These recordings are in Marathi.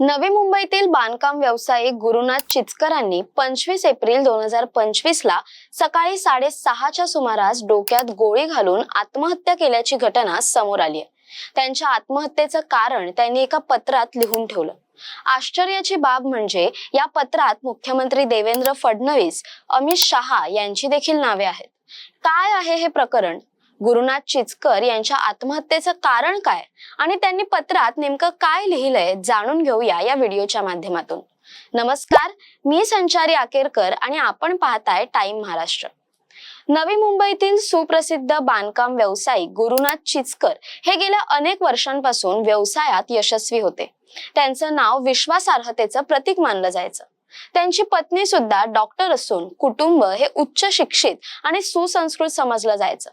नवी मुंबईतील बांधकाम व्यावसायिक गुरुनाथ चिचकरांनी पंचवीस एप्रिल दोन हजार पंचवीस ला सकाळी साडेसहाच्या सुमारास डोक्यात गोळी घालून आत्महत्या केल्याची घटना समोर आली आहे. त्यांच्या आत्महत्येचं कारण त्यांनी एका पत्रात लिहून ठेवलं. आश्चर्याची बाब म्हणजे या पत्रात मुख्यमंत्री देवेंद्र फडणवीस अमित शहा यांची देखील नावे आहेत. काय आहे हे प्रकरण? गुरुनाथ चिचकर यांच्या आत्महत्येचं कारण काय? आणि त्यांनी पत्रात नेमकं काय लिहिलंय जाणून घेऊया या व्हिडिओच्या माध्यमातून. नमस्कार मी संचारी आकेरकर आणि आपण पाहताय टाइम महाराष्ट्र. नवी मुंबईतील सुप्रसिद्ध बांधकाम व्यावसायिक गुरुनाथ चिचकर हे गेल्या अनेक वर्षांपासून व्यवसायात यशस्वी होते. त्यांचं नाव विश्वासार्हतेचं प्रतीक मानलं जायचं. त्यांची पत्नी सुद्धा डॉक्टर असून कुटुंब हे उच्च शिक्षित आणि सुसंस्कृत समजलं जायचं.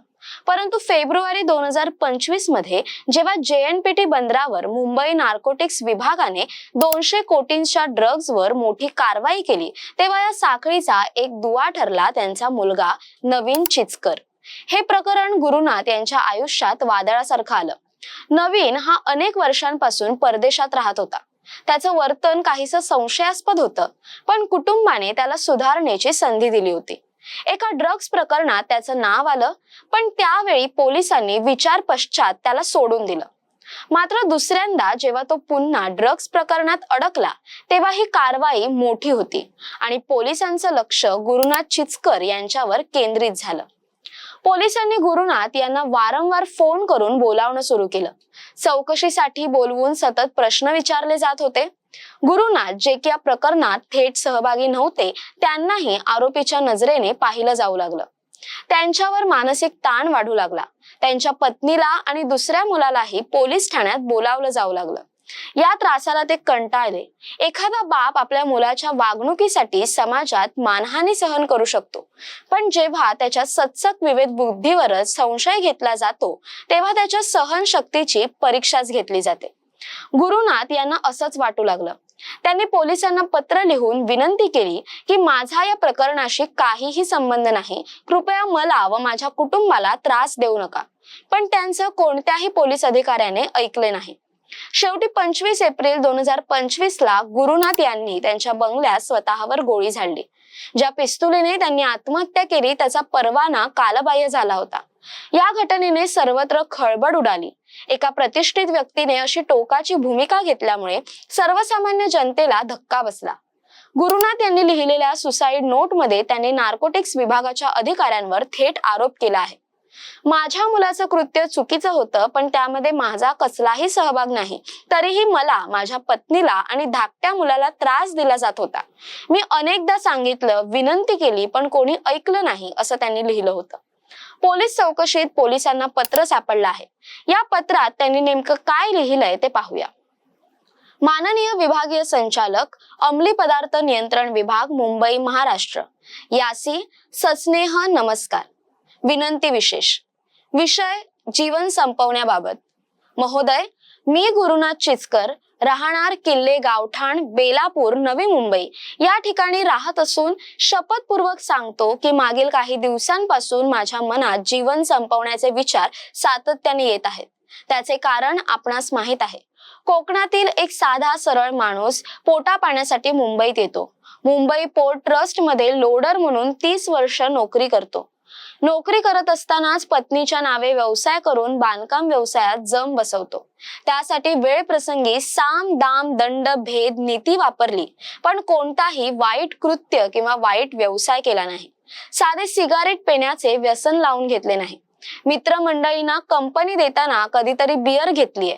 परंतु फेब्रुवारी दोन हजार पंचवीसमध्ये जेव्हा जे एनपीटी बंदरावर मुंबई नार्कोटिक्स विभागाने दोनशे कोटींच्या ड्रग्जवर मोठी कारवाई केली तेव्हा या साखळीचा एक दुवा ठरला त्यांचा मुलगा नवीन चिचकर. हे प्रकरण गुरुनाथ यांच्या आयुष्यात वादळासारखं आलं. नवीन हा अनेक वर्षांपासून परदेशात राहत होता. त्याचं वर्तन काहीसं संशयास्पद होतं पण कुटुंबाने त्याला सुधारण्याची संधी दिली होती. एका ड्रग्ज प्रकरणात त्याचं नाव आलं पण त्यावेळी पोलिसांनी विचार पश्चात त्याला सोडून दिलं. मात्र दुसऱ्यांदा जेव्हा तो पुन्हा ड्रग्ज प्रकरणात अडकला तेव्हा ही कारवाई मोठी होती आणि पोलिसांचं लक्ष गुरुनाथ चिचकर यांच्यावर केंद्रित झालं. पोलिसांनी गुरुनाथ यांना वारंवार फोन करून बोलावणं सुरू केलं. चौकशीसाठी बोलवून सतत प्रश्न विचारले जात होते. गुरुनाथ जे की या प्रकरणात थेट सहभागी नव्हते त्यांनाही आरोपीच्या नजरेने पाहिलं जाऊ लागलं. त्यांच्यावर मानसिक ताण वाढू लागला. त्यांच्या पत्नीला आणि दुसऱ्या मुलालाही पोलीस ठाण्यात बोलावलं जाऊ लागलं. या त्रासाला ते कंटाळले. एखादा बाप आपल्या मुलाच्या वागणुकीसाठी समाजात मानहानी सहन करू शकतो. पण जेव्हा त्याच्या सत्सक विवेक बुद्धीवरच संशय घेतला जातो तेव्हा त्याच्या सहनशक्तीची परीक्षाच घेतली जाते. गुरुनाथ यांना असंच वाटू लागलं. त्यांनी पोलिसांना पत्र लिहून विनंती केली की माझा या प्रकरणाशी काहीही संबंध नाही. कृपया मला व माझ्या कुटुंबाला त्रास देऊ नका. पण त्यांचं कोणत्याही पोलीस अधिकाऱ्याने ऐकले नाही. शेवटी पंचवीस एप्रिल दोन हजार पंचवीस ला गुरुनाथ यांनी त्यांच्या बंगल्यात स्वतःवर गोळी झाडली. ज्या पिस्तुलीने त्यांनी आत्महत्या केली त्याचा परवाना कालबाह्य झाला होता. या घटनेने सर्वत्र खळबळ उडाली. एका प्रतिष्ठित व्यक्तीने अशी टोकाची भूमिका घेतल्यामुळे सर्वसामान्य जनतेला धक्का बसला. गुरुनाथ यांनी लिहिलेल्या सुसाईड नोटमध्ये त्यांनी नार्कोटिक्स विभागाच्या अधिकाऱ्यांवर थेट आरोप केला आहे. माझ्या मुलाचं कृत्य चुकीचं होतं पण त्यामध्ये माझा कसलाही सहभाग नाही. तरीही मला माझ्या पत्नीला आणि धाकट्या मुलाला त्रास दिला जात होता. मी अनेकदा सांगितलं विनंती केली पण कोणी ऐकलं नाही असं त्यांनी लिहिलं होतं. पोलीस चौकशीत पोलिसांना पत्र सापडलं आहे. या पत्रात त्यांनी नेमकं काय लिहिलंय ते पाहूया. माननीय विभागीय संचालक अंमली पदार्थ नियंत्रण विभाग मुंबई महाराष्ट्र. यासी सस्नेह नमस्कार. विनंती विशेष. विषय जीवन संपवण्याबाबत. महोदय मी गुरुनाथ चिचकर राहणार किल्ले गावठाण बेलापूर नवी मुंबई. या ठिकाणी राहत असून शपथपूर्वक सांगतो की मागील काही दिवसांपासून माझ्या मनात जीवन संपवण्याचे विचार सातत्याने येत आहेत. त्याचे कारण आपणास माहीत आहे. कोकणातील एक साधा सरळ माणूस पोटा पाण्यासाठी मुंबईत येतो. मुंबई पोर्ट ट्रस्टमध्ये लोडर म्हणून तीस वर्ष नोकरी करतो. नोकरी करत असतानाच पत्नीच्या नावे व्यवसाय करून बांधकाम व्यवसायात जम बसवतो. त्यासाठी वेळ प्रसंगी साम दाम दंड भेद नीती वापरली. पण कोणताही वाईट कृत्य किंवा वाईट व्यवसाय केला नाही. साधे सिगारेट पेण्याचे व्यसन लावून घेतले नाही. मित्रमंडळींना कंपनी देताना कधीतरी बियर घेतलीये.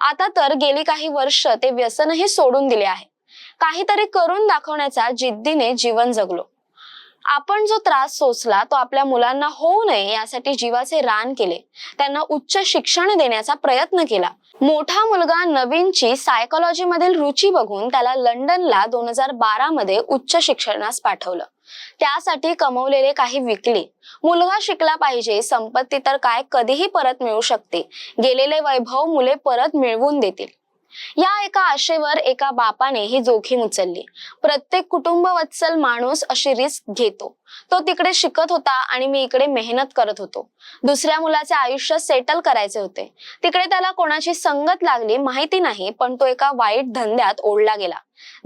आता तर गेली काही वर्ष ते व्यसनही सोडून दिले आहे. काहीतरी करून दाखवण्याचा जिद्दीने जीवन जगलो. आपण जो त्रास सोसला तो आपल्या मुलांना होऊ नये यासाठी जीवाचे रान केले. त्यांना उच्च शिक्षण देण्याचा प्रयत्न केला. मोठा मुलगा नवीनची सायकोलॉजी मधील रुची बघून त्याला लंडनला दोन हजार बारा मध्ये उच्च शिक्षणास पाठवलं. त्यासाठी कमवलेले काही विकले. मुलगा शिकला पाहिजे संपत्ती तर काय कधीही परत मिळू शकते. गेलेले वैभव मुले परत मिळवून देतील. या एका आशेवर एका बापाने ही जोखीम उचलली. प्रत्येक कुटुंब वत्सल माणूस अशी रिस्क घेतो. तो तिकडे शिकत होता आणि मी इकडे मेहनत करत होतो. दुसऱ्या मुलाचे आयुष्य सेटल करायचे होते. तिकडे त्याला कोणाची संगत लागली माहिती नाही पण तो एका वाईट धंद्यात ओढला गेला.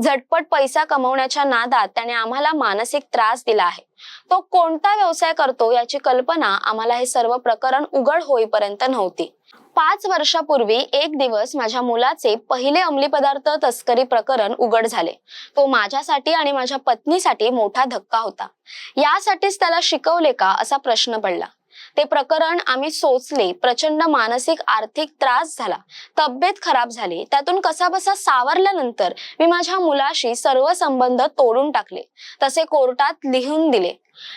झटपट पैसा कमवण्याच्या नादात त्याने आम्हाला मानसिक त्रास दिला आहे. तो कोणता व्यवसाय करतो याची कल्पना आम्हाला हे सर्व प्रकरण उघड होईपर्यंत नव्हती. पाच वर्षापूर्वी एक दिवस माझ्या मुलाचे पहिले अंमली पदार्थ तस्करी प्रकरण उघड झाले. तो माझ्यासाठी आणि माझ्या पत्नीसाठी मोठा धक्का होता. यासाठीच त्याला शिकवले का असा प्रश्न पडला. ते प्रकरण आम्ही सोचले प्रचंड मानसिक आर्थिक त्रास झाला. तब्येत खराब झाली. त्यातून कसाबसा सावरल्यानंतर मी माझ्या मुलाशी सर्व संबंध तोडून टाकले. तसे कोर्टात लिहून दिले.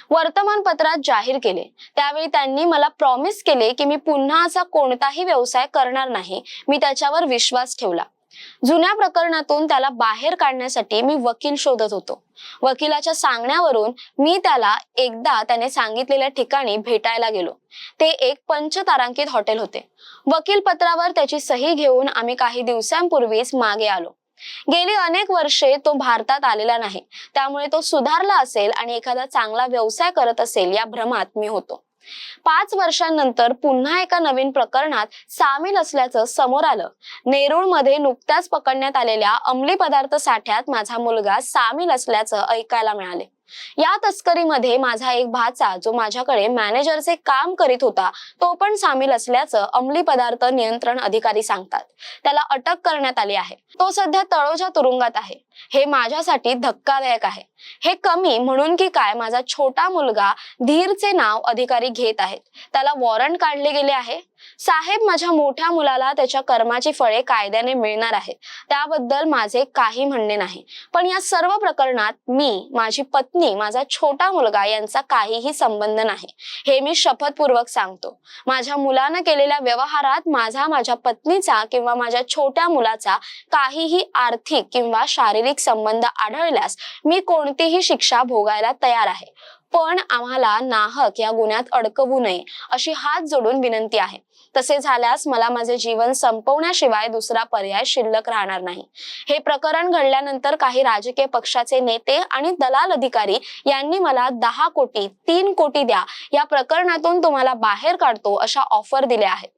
वर्तमानपत्रात जाहीर केले. त्यावेळी त्यांनी मला प्रॉमिस केले की मी पुन्हा असा कोणताही व्यवसाय करणार नाही. मी त्याच्यावर विश्वास ठेवला. जुन्या प्रकरणातून त्याला बाहेर काढण्यासाठी मी वकील शोधत होतो. वकिलाच्या सांगण्यावरून मी त्याला एकदा त्याने सांगितलेल्या ठिकाणी भेटायला गेलो. ते एक पंचतारांकित हॉटेल होते. वकील पत्रावर त्याची सही घेऊन आम्ही काही दिवसांपूर्वीच मागे आलो. गेली अनेक वर्षे तो भारतात आलेला नाही. त्यामुळे तो सुधारला असेल आणि एखादा चांगला व्यवसाय करत असेल या भ्रमात मी होतो. पाच वर्षांनंतर पुन्हा एका नवीन प्रकरणात सामील असल्याचं समोर आलं. नेरूळमध्ये नुकत्याच पकडण्यात आलेल्या अंमली पदार्थ साठ्यात माझा मुलगा सामील असल्याचं ऐकायला मिळाले. या तस्करीमध्ये माझा एक भाचा जो माझ्याकडे मॅनेजरचे काम करीत होता तो पण सामील असल्याचं अंमली पदार्थ नियंत्रण अधिकारी सांगतात. त्याला अटक करण्यात आली आहे. तो सध्या तळोजा तुरुंगात आहे. हे माझ्यासाठी धक्कादायक आहे. हे कमी म्हणून की काय माझा छोटा मुलगा धीरचे नाव अधिकारी घेत आहेत. त्याला वॉरंट काढले गेले आहे. साहेब माझ्या मोठ्या मुलाला त्याच्या कर्माची फळे कायद्याने मिळणार आहेत. त्याबद्दल माझे काही म्हणणे नाही. पण या सर्व प्रकरणात मी माझी पत्नी माझा छोटा मुलगा यांचा काहीही संबंध नाही. हे मी शपथपूर्वक सांगतो. माझ्या मुलानं केलेल्या व्यवहारात माझा माझ्या पत्नीचा किंवा माझ्या छोट्या मुलाचा काहीही आर्थिक किंवा शारीरिक संबंध आढळल्यास मी कोणतीही शिक्षा भोगायला तयार आहे. पण आम्हाला नाहक या गुन्ह्यात अडकवू नये अशी हात जोडून विनंती आहे. तसे झाल्यास मला माझे जीवन संपवण्याशिवाय दुसरा पर्याय शिल्लक राहणार नाही. हे प्रकरण घडल्यानंतर काही राजकीय पक्षाचे नेते आणि दलाल अधिकारी यांनी मला दहा कोटी तीन कोटी द्या. या प्रकरणातून तुम्हाला बाहेर काढतो अशा ऑफर दिल्या आहेत.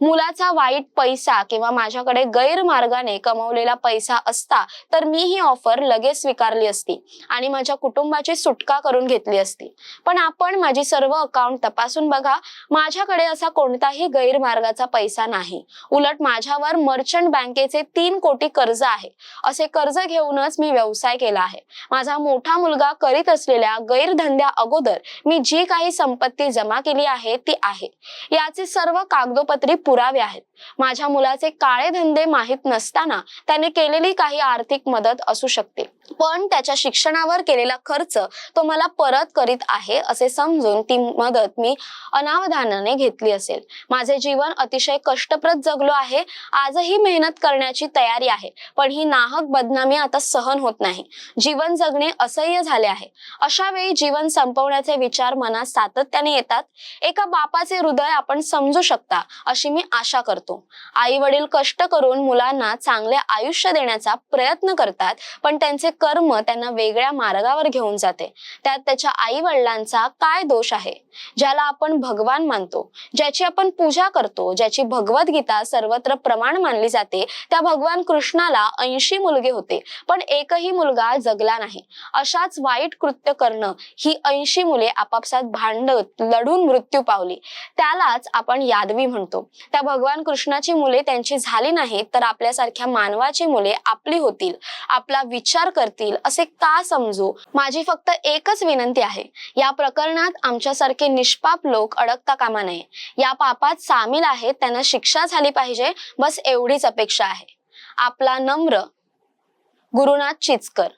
मुलाचा वाईट पैसा किंवा माझ्याकडे गैरमार्गाने कमवलेला पैसा असता तर मी ही ऑफर लगेच स्वीकारली असती आणि माझ्या कुटुंबाची सुटका करून घेतली असती. पण आपण माझी सर्व अकाउंट तपासून बघा माझ्याकडे असा कोणताही गैरमार्गाचा पैसा नाही. उलट माझ्यावर मर्चंट बँकेचे तीन कोटी कर्ज आहे. असे कर्ज घेऊनच मी व्यवसाय केला आहे. माझा मोठा मुलगा करीत असलेल्या गैरधंद्या अगोदर मी जी काही संपत्ती जमा केली आहे ती आहे. याचे सर्व कागदोपत्र पुरावे आहेत. माझ्या मुलाचे काळे धंदे माहीत नसताना त्याने केलेली काही आर्थिक मदत असू शकते. पण त्याच्या शिक्षणावर केलेला खर्च तो मला परत करीत आहे असे समजून ती मदत मी अनावधानाने घेतली असेल. माझे जीवन अतिशय कष्टप्रद जगलो आहे. आजही मेहनत करण्याची तयारी आहे. पण ही नाहक बदनामी आता सहन होत नाही. जीवन जगणे असह्य झाले आहे. अशा वेळी जीवन संपवण्याचे विचार मनात सातत्याने येतात. एका बापाचे हृदय आपण समजू शकता अशी मी आशा करतो. आई वडील कष्ट करून मुलांना चांगले आयुष्य देण्याचा प्रयत्न करतात पण त्यांचे कर्म त्यांना वेगळ्या मार्गावर घेऊन जाते. त्यात त्याच्या आई वडिलांचा काय दोष आहे? ज्याला आपण भगवान मानतो ज्याची आपण पूजा करतो ज्याची भगवद्गीता सर्वत्र प्रमाण मानली जाते त्या भगवान कृष्णाला ऐंशी मुलगे होते पण एकही मुलगा जगला नाही. अशाच वाईट कृत्य करणं ही ऐंशी मुले आपापसात भांडत लढून मृत्यू पावली. त्यालाच आपण यादवी म्हणतो. त्या भगवान कृष्ण कृष्णाची मुले त्यांची झाली नाहीत तर आपल्यासारख्या मानवाची मुले आपली होतील आपला विचार करतील असे का समजू? माझी फक्त एकच विनंती आहे या प्रकरणात आमच्यासारखे निष्पाप लोक अडकता कामा नये. या पापात सामील आहेत त्यांना शिक्षा झाली पाहिजे बस एवढीच अपेक्षा आहे. आपला नम्र गुरुनाथ चिचकर.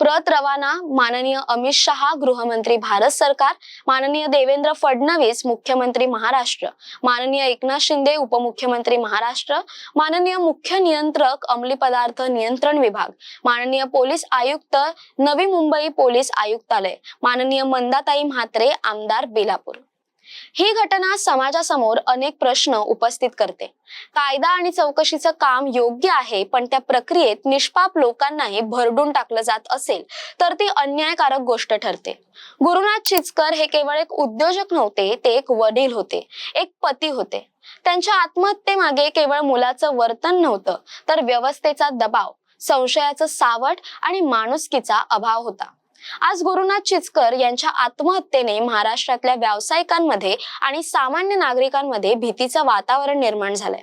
प्रत रवाना माननीय अमित शहा गृहमंत्री भारत सरकार माननीय देवेंद्र फडणवीस मुख्यमंत्री महाराष्ट्र माननीय एकनाथ शिंदे उपमुख्यमंत्री महाराष्ट्र माननीय मुख्य नियंत्रक अंमली पदार्थ नियंत्रण विभाग माननीय पोलीस आयुक्त नवी मुंबई पोलीस आयुक्तालय माननीय मंदाताई म्हात्रे आमदार बेलापूर. ही घटना समाजासमोर अनेक प्रश्न उपस्थित करते. कायदा आणि चौकशीचं काम योग्य आहे पण त्या प्रक्रियेत निष्पाप लोकांनाही भरडून टाकलं जात असेल तर ती अन्यायकारक गोष्ट ठरते. गुरुनाथ चिचकर हे केवळ एक उद्योजक नव्हते ते एक वडील होते एक पती होते. त्यांच्या आत्महत्येमागे केवळ मुलाचं वर्तन नव्हतं तर व्यवस्थेचा दबाव संशयाचं सावट आणि माणुसकीचा अभाव होता. आज गुरुनाथ चिचकर यांच्या आत्महत्येने महाराष्ट्रातल्या व्यावसायिकांमध्ये आणि सामान्य नागरिकांमध्ये भीतीचं वातावरण निर्माण झालंय.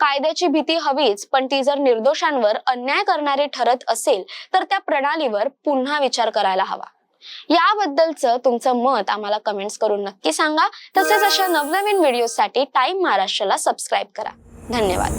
कायद्याची भीती हवीच पण ती जर निर्दोषांवर अन्याय करणारी ठरत असेल तर त्या प्रणालीवर पुन्हा विचार करायला हवा. याबद्दलचं तुमचं मत आम्हाला कमेंट्स करून नक्की सांगा. तसेच अशा नवनवीन व्हिडिओसाठी टाइम महाराष्ट्राला सबस्क्राईब करा. धन्यवाद.